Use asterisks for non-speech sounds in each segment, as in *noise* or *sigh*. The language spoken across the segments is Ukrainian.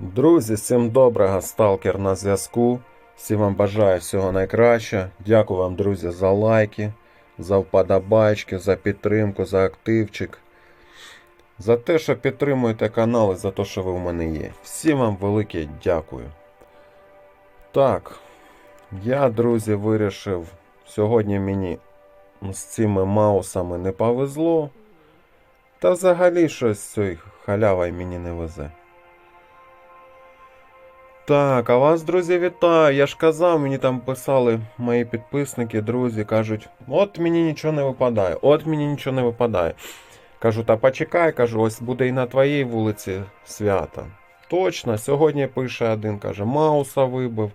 Друзі, всім доброго, сталкер на зв'язку. Всім вам бажаю всього найкраще. Дякую вам, друзі, за лайки, за вподобайки, за підтримку, за активчик. За те, що підтримуєте канал і за те, що ви в мене є. Всім вам велике дякую. Так, я, друзі, вирішив. Сьогодні мені з цими маусами не повезло. Та взагалі щось з цією халявою мені не везе. Так, а вас, друзі, вітаю. Я ж казав, мені там писали мої підписники, друзі, кажуть, от мені нічого не випадає, от мені нічого не випадає. Кажу, та почекай, кажу, ось буде і на твоїй вулиці свято. Точно, сьогодні пише один, каже, Мауса вибив,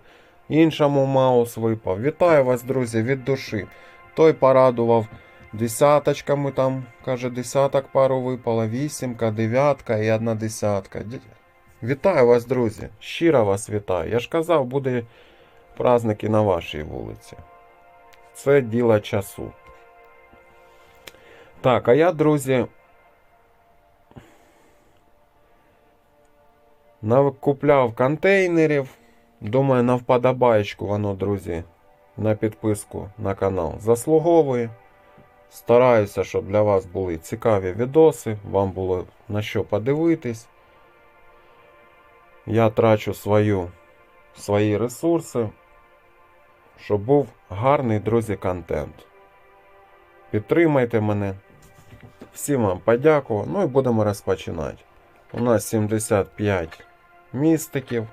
іншому Маус випав. Вітаю вас, друзі, від душі. Той порадував десяточками там, каже, десяток пару випало, вісімка, дев'ятка і одна десятка. Вітаю вас, друзі. Щиро вас вітаю. Я ж казав, буде праздники на вашій вулиці. Це діло часу. Так, а я, друзі. Накупляв контейнерів. Думаю, на вподобаєчку воно, друзі, на підписку на канал заслуговує. Стараюся, щоб для вас були цікаві відоси, вам було на що подивитись. Я трачу свою, свої ресурси, щоб був гарний, друзі, контент. Підтримайте мене. Всім вам подякував. Ну і будемо розпочинати. У нас 75 містиків.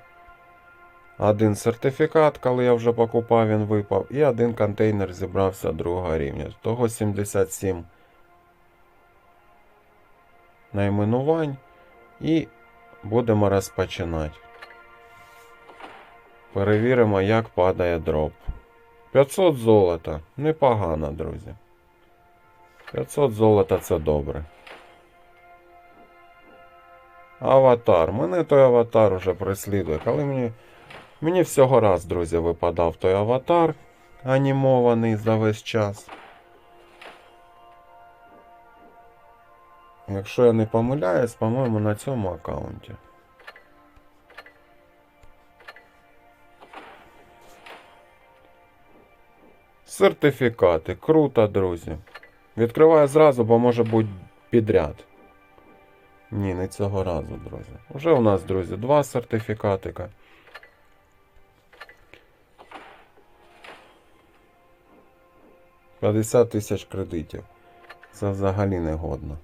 Один сертифікат, коли я вже покупав, він випав. І один контейнер зібрався другого рівня. Того 77 найменувань. І будемо розпочинати. Перевіримо, як падає дроп. 500 золота. Непогано, друзі. 500 золота це добре. Аватар. Мене той аватар уже преслідує. Коли мені. Мені всього раз, друзі, випадав той аватар анімований за весь час. Якщо я не помиляюсь, по-моєму, на цьому аккаунті. Сертифікати. Круто, друзі. Відкриваю зразу, бо може бути підряд. Ні, не цього разу, друзі. Уже у нас, друзі, два сертифікатика. П'ятдесят тисяч кредитів. Це взагалі не годно.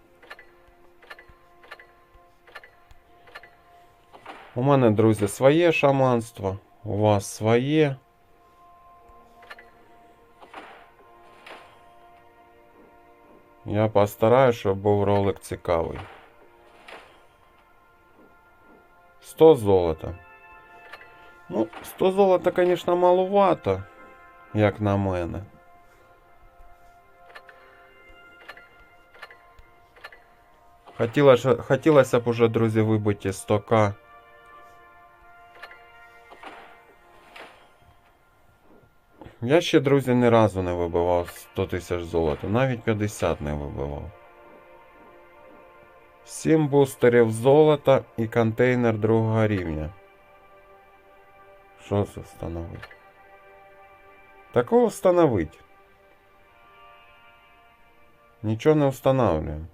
У мене, друзі, своє шаманство, у вас своє. Я постараюсь, щоб був ролик цікавий. 100 золота. Ну, 100 золота, звісно, маловато, як на мене. Хотілося, хотілося б уже, друзі, вибити 100к. Я ще, друзі, ні разу не вибивав 100 тисяч золота, навіть 50 не вибивав. 7 бустерів золота і контейнер другого рівня. Що це встановить? Такого встановить. Нічого не встановлюємо.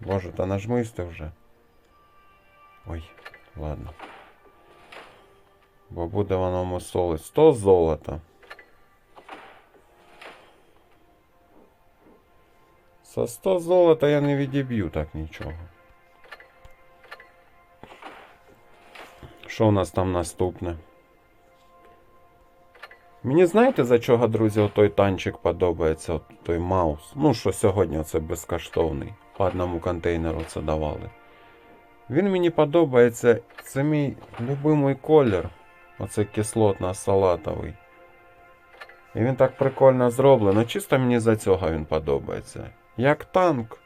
Боже, та нажмись ти вже. Ой, ладно. Бо буде воно мусолить. 100 золота. За 100 золота я не відіб'ю так нічого. Що у нас там наступне? Мені знаєте, за чого, друзі, отой танчик подобається, от той маус. Ну, що сьогодні це безкоштовний. По одному контейнеру це давали. Він мені подобається. Це мій любимий колір. Оце кислотно-салатовий. І він так прикольно зроблено. Чисто мені за цього він подобається. Як танк.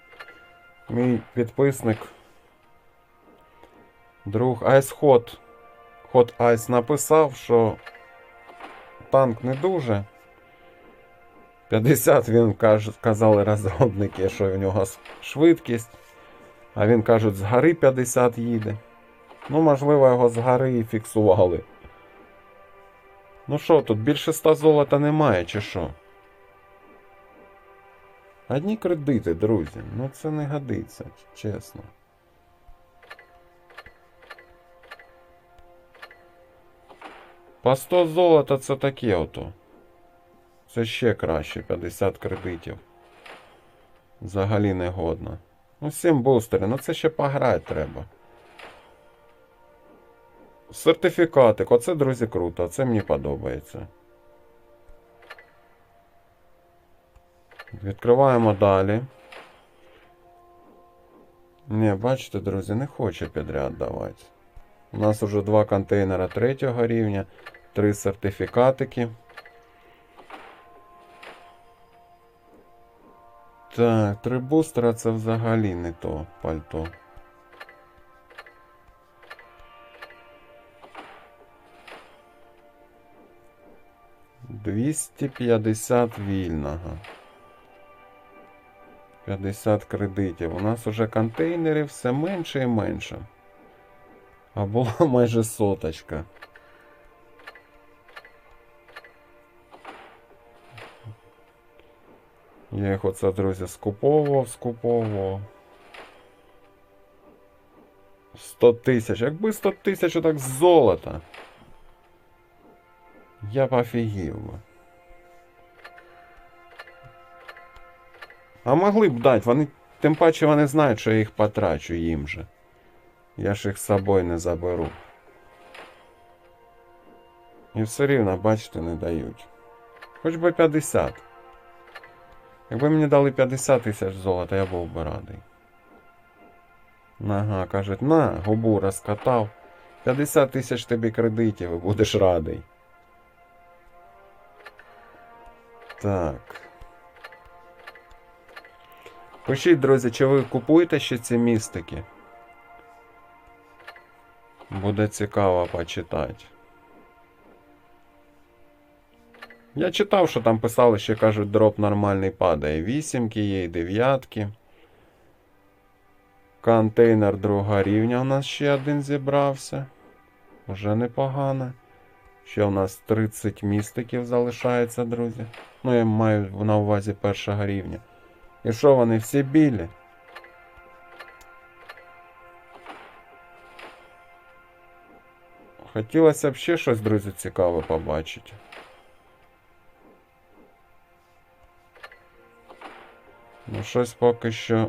Мій підписник. Друг Hot. Hot Ice написав, що танк не дуже. 50 він казали розробники, що в нього швидкість. А він кажуть, з гори 50 їде. Ну, можливо, його з гори і фіксували. Ну що, тут більше 100 золота немає, чи що? Одні кредити, друзі. Ну це не годиться, чесно. По 100 золота це таке ото. Це ще краще, 50 кредитів. Взагалі не годно. Ну, 7 бустерів, ну це ще пограти треба. Сертифікатик, оце, друзі, круто, це мені подобається. Відкриваємо далі. Не, бачите, друзі, не хоче підряд давати. У нас вже два контейнера третього рівня, три сертифікатики. Так, три бустера це взагалі не то пальто. Двісті п'ятдесят вільного. 50 кредитів. У нас уже контейнерів все менше і менше. А була *laughs* майже соточка. Я їх оце, друзі, скуповував, скуповував. 100 тисяч. Якби 100 тисяч отак золота. Я б офігів. А могли б дати, вони, тим паче вони знають, що я їх потрачу їм же. Я ж їх з собою не заберу. І все рівно, бачите, не дають. Хоч би 50. Якби мені дали 50 тисяч золота, я був би радий. Ага, кажуть, на, губу розкатав. 50 тисяч тобі кредитів і будеш радий. Так. Пишіть, друзі, чи ви купуєте ще ці містики? Буде цікаво почитати. Я читав, що там писали, що кажуть, дроп нормальний падає. Вісімки є і дев'ятки. Контейнер другого рівня у нас ще один зібрався. Уже непогано. Ще у нас 30 містиків залишається, друзі. Ну, я маю на увазі першого рівня. І що вони всі білі? Хотілося б ще щось, друзі, цікаве побачити. Ну, щось поки що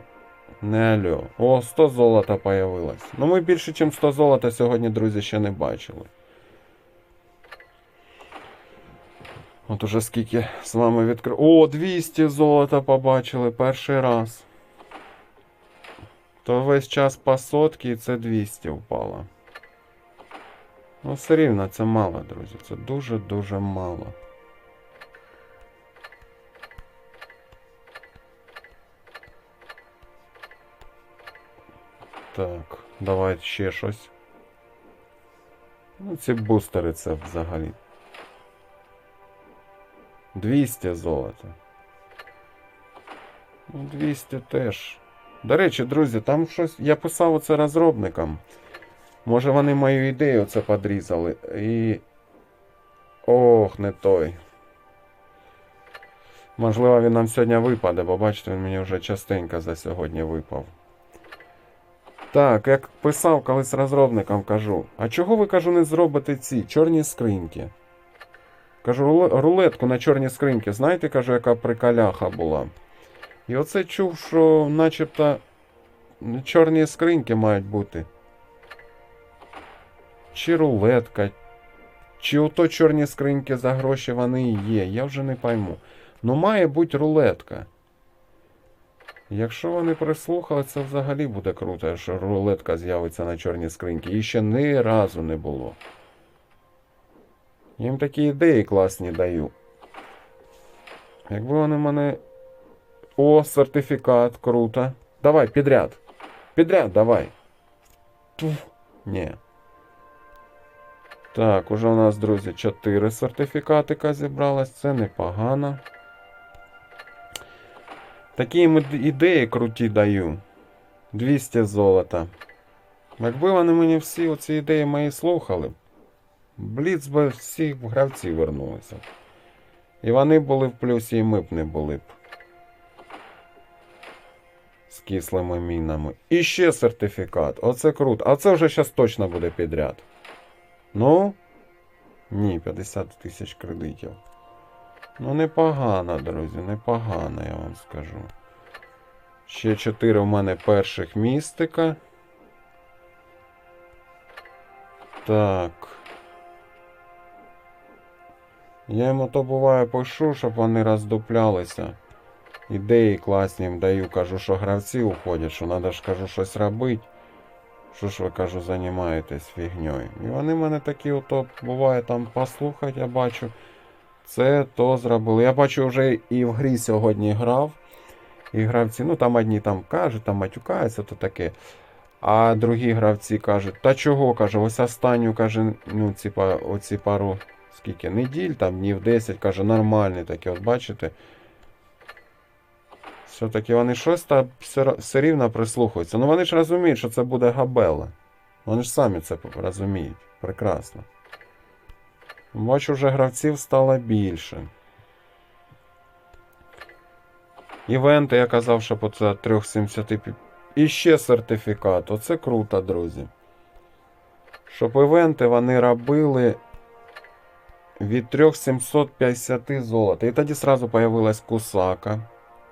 не альо. О, 100 золота появилось. Ну, ми більше, ніж 100 золота сьогодні, друзі, ще не бачили. От уже скільки з вами відкрив. О, 200 золота побачили перший раз. То весь час по сотки і це 200 впало. Ну, все рівно це мало, друзі. Це дуже-дуже мало. Так, давайте ще щось. Ну, ці бустери це взагалі. 200 золота. Ну, 200 теж. До речі, друзі, там щось. Я писав оце розробникам. Може вони мою ідею це подрізали. І. Ох, не той. Можливо, він нам сьогодні випаде, бо бачите, він мені вже частенько за сьогодні випав. Так, як писав колись розробникам, кажу. А чого ви кажу, не зробите ці чорні скриньки? Кажу, рулетку на чорні скриньки. Знаєте, кажу, яка приколяха була. І оце чув, що начебто чорні скриньки мають бути. Чи рулетка, чи ото чорні скриньки за гроші вони і є, я вже не пойму. Ну має бути рулетка. Якщо вони прислухали, це взагалі буде круто, що рулетка з'явиться на чорній скриньки. Її ще ні разу не було. Їм такі ідеї класні даю. Якби вони мене. О, сертифікат, круто. Давай, підряд. Підряд, давай. Туф. Ні. Так, уже у нас, друзі, 4 сертифікатика зібралось. Це непогано. Такі їм ідеї круті даю. 200 золота. Якби вони мені всі оці ідеї мої слухали, Бліц би всі гравці вернулися. І вони були в плюсі, і ми б не були б. З кислими мінами. І ще сертифікат. Оце круто. А це вже зараз точно буде підряд. Ну? Ні, 50 тисяч кредитів. Ну, непогано, друзі, непогано, я вам скажу. Ще 4 у мене перших містика. Так. Я йому то буває пишу, щоб вони роздуплялися. Ідеї класні їм даю, кажу, що гравці уходять, що треба ж кажу щось робити. Що ж ви кажу, займаєтесь фігньою. І вони мене такі ото буває там послухать, я бачу. Це то зробили. Я бачу, вже і в грі сьогодні грав. І гравці, ну там одні там кажуть, там матюкаються, то таке. А другі гравці кажуть, та чого, каже, ось останню, каже, ну, ці, оці пару скільки неділь, там днів 10, каже, нормальні такі, от бачите. Все-таки вони щось там все, рівно прислухаються. Ну вони ж розуміють, що це буде габела. Вони ж самі це розуміють. Прекрасно. Бачу, вже гравців стало більше. Івенти, я казав, що по це 3,75. І ще сертифікат. Оце круто, друзі. Щоб івенти вони робили від 3750 золота. І тоді сразу появилась кусака.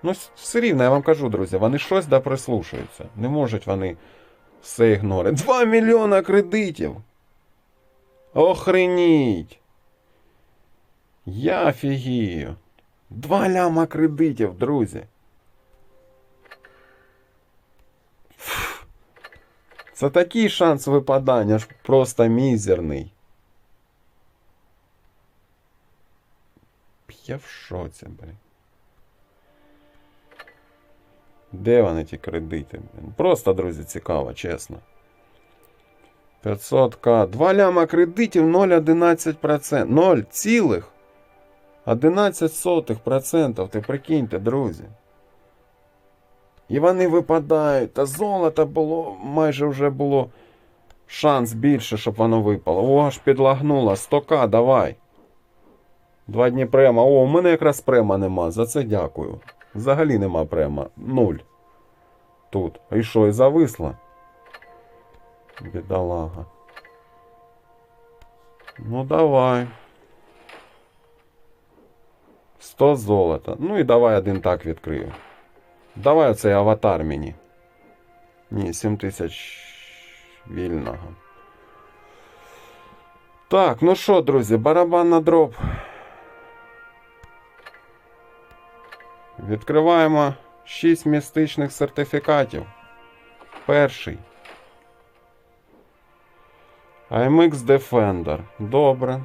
Ну, все рівно, я вам кажу, друзі, вони щось да прислушаються. Не можуть вони все ігнорити. 2 мільйона кредитів! Охреніть! Я офігію. 2 ляма кредитів, друзі. Це такий шанс випадання ж просто мізерний. Я в шоці, блін. Де вони ті кредити? блін? Просто, друзі, цікаво, чесно. 500к. 2 ляма кредитів 0,11%. 0 цілих 11%. Ти прикиньте, друзі. І вони випадають. Та золото було, майже вже було шанс більше, щоб воно випало. О, аж підлагнуло. 100к, давай. Два дні према. О, у мене якраз према нема. За це дякую. Взагалі нема према. Нуль. Тут. І що, і зависла? Бідолага. Ну давай. 100 золота. Ну і давай один так відкрию. Давай оцей аватар мені. Ні, 7 тисяч вільного. Так, ну що, друзі, барабан на дроб. Відкриваємо 6 містичних сертифікатів. Перший. AMX Defender. Добре.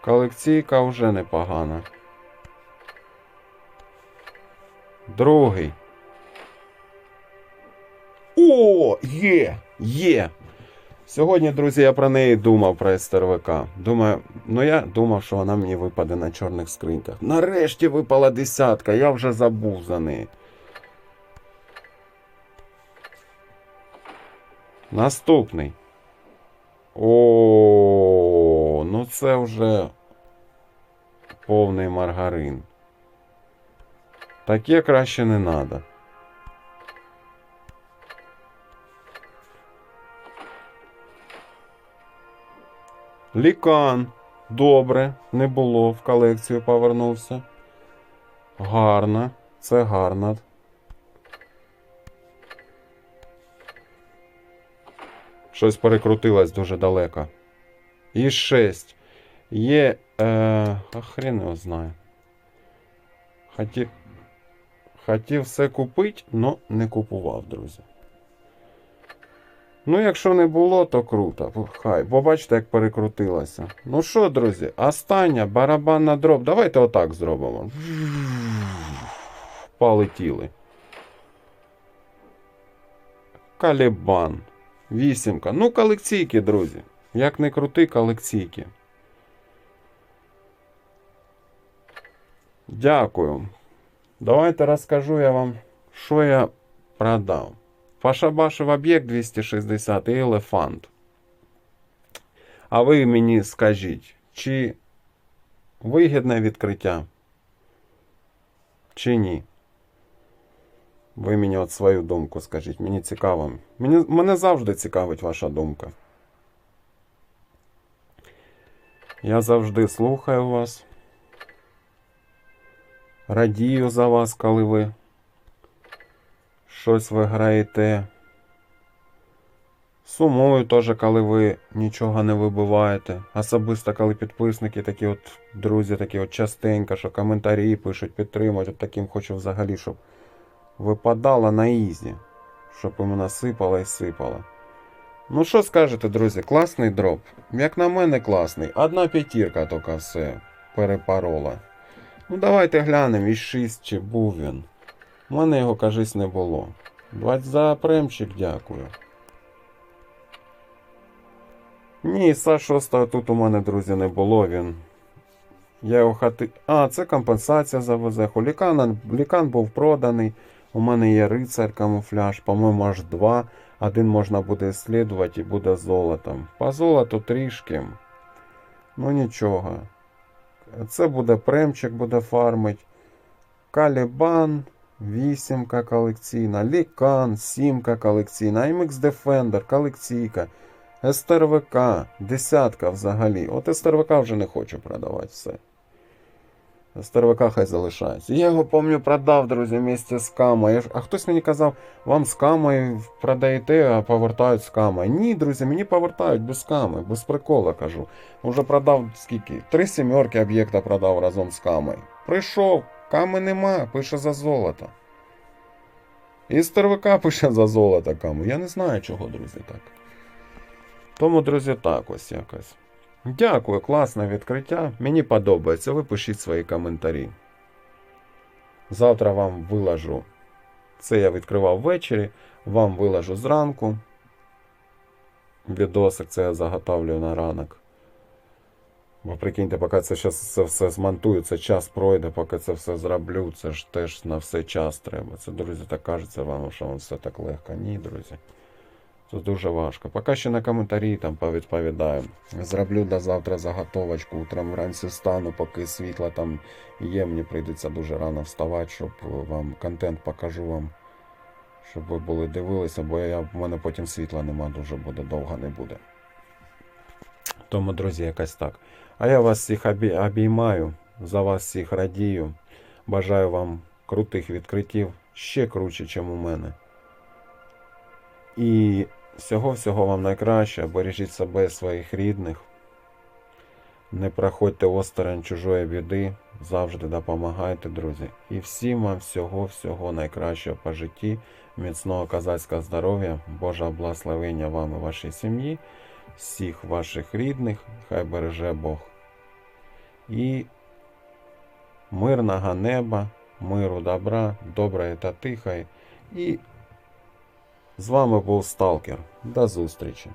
Колекційка вже непогана. Другий. О, є! Є! Сьогодні, друзі, я про неї думав про СТРВК. Думаю, ну я думав, що вона мені випаде на чорних скриньках. Нарешті випала десятка, я вже забув за неї. Наступний. О, ну це вже повний маргарин. Таке краще не надо. Лікан. Добре, не було, в колекцію повернувся. Гарно, це гарно. Щось перекрутилось дуже далеко. І 6. Є. Е, хрен його знає. Хотів, хотів все купити, але не купував, друзі. Ну, якщо не було, то круто. Хай. Бо бачите, як перекрутилося. Ну що, друзі, остання барабанна дроб. Давайте отак зробимо. Полетіли. Калібан. Вісімка. Ну, колекційки, друзі. Як не крути, колекційки. Дякую. Давайте розкажу я вам, що я продав. Пошабашив об'єкт 260 і елефант. А ви мені скажіть, чи вигідне відкриття? Чи ні? Ви мені от свою думку скажіть. Мені цікаво. Мені, мене завжди цікавить ваша думка. Я завжди слухаю вас. Радію за вас, коли ви щось виграєте. Сумую теж, коли ви нічого не вибиваєте. Особисто, коли підписники, такі от друзі, такі от частенько, що коментарі пишуть, підтримують. От таким хочу взагалі, щоб випадало на ізі. Щоб іменно сипало і сипало. Ну що скажете, друзі, класний дроп? Як на мене, класний. Одна п'ятірка тільки все перепорола. Ну давайте глянемо, і 6 чи був він. У мене його, кажись, не було. Двадцять за премчик, дякую. Ні, са 6 тут у мене, друзі, не було. Він. Я його хати. А, це компенсація за везеху. Лікан, лікан був проданий. У мене є рицар камуфляж, по-моєму, аж два. Один можна буде слідувати і буде золотом. По золоту трішки. Ну нічого. Це буде премчик, буде фармить. Калібан, вісімка колекційна, Лікан, сімка колекційна, IMX Defender, колекційка, СТРВК, десятка взагалі. От СТРВК вже не хочу продавати все. СТРВК хай залишається. Я його пам'ятаю, продав, друзі, місце з камою. А хтось мені казав, вам з камою продаєте, а повертають з камою. Ні, друзі, мені повертають без ками, без прикола кажу. Уже продав скільки? Три сімерки об'єкта продав разом з камою. Прийшов, ками нема, пише за золото. І СТРВК пише за золото каму. Я не знаю, чого, друзі, так. Тому, друзі, так ось якось. Дякую, класне відкриття. Мені подобається. Ви пишіть свої коментарі. Завтра вам виложу. Це я відкривав ввечері. Вам виложу зранку. Відосик це я заготовлю на ранок. Бо прикиньте, поки це щас це все змонтую, це час пройде, поки це все зроблю. Це ж теж на все час треба. Це, друзі, так кажеться вам, що воно все так легко. Ні, друзі. Це дуже важко. Поки ще на коментарі там повідповідаю. Зроблю до завтра заготовочку. Утром вранці стану, поки світла там є. Мені прийдеться дуже рано вставати, щоб вам контент покажу вам. Щоб ви були дивилися, бо я, в мене потім світла нема, дуже буде, довго не буде. Тому, друзі, якось так. А я вас всіх обіймаю, за вас всіх радію. Бажаю вам крутих відкриттів, ще круче, ніж у мене. І всього-всього вам найкраще. Бережіть себе і своїх рідних. Не проходьте осторонь чужої біди. Завжди допомагайте, друзі. І всім вам всього-всього найкращого по житті, міцного козацького здоров'я, Божого благословення вам і вашій сім'ї, всіх ваших рідних, хай береже Бог. І мирного неба, миру добра, доброї та тихої. І з вами був Сталкер. До зустрічі!